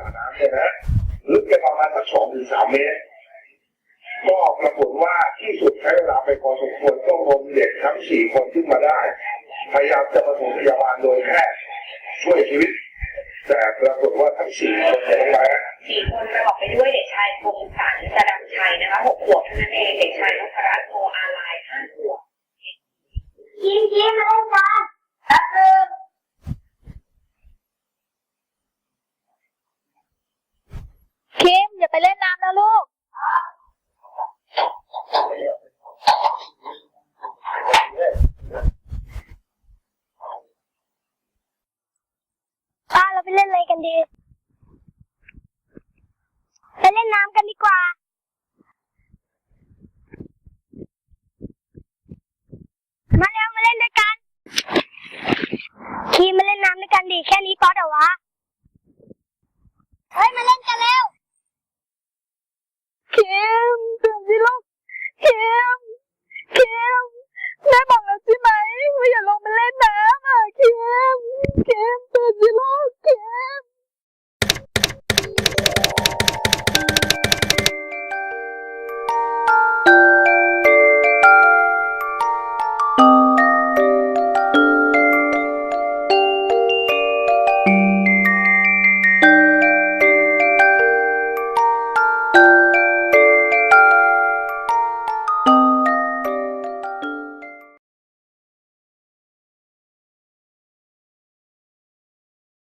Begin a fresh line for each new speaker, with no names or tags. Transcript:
สระน้ำเนี่ยนะลึกไปประมาณสักสองถึงสามเมตร ก็ปรากฏว่าที่สุดใช้เวลาไปพอสมควรก็งมเด็กทั้งสี่คนขึ้นมาได้ พยายามจะมาถมพยาบาลโดยแพทย์ช่วยชีวิต แต่ปรากฏว่าทั้งสี่คนเนี่ยลงไป
สี่คนประกอบไปด้วยเด็กชายคมสันจรัญชัยนะคะหกขวบเท่านั้นเองเด็กชายนพรัตน์โมอาลายห้าขวบ
ยิ้มยิ้มไม่ได้
ไปเล่นน้ำนะลูก
ป้าเราไปเล่นอะไรกันดี ไปเล่นน้ำกันดีกว่า มาเร็วมาเล่นด้วยกัน คีมาเล่นน้ำด้วยกันดีแค่นี้ป๊อดเหรอวะ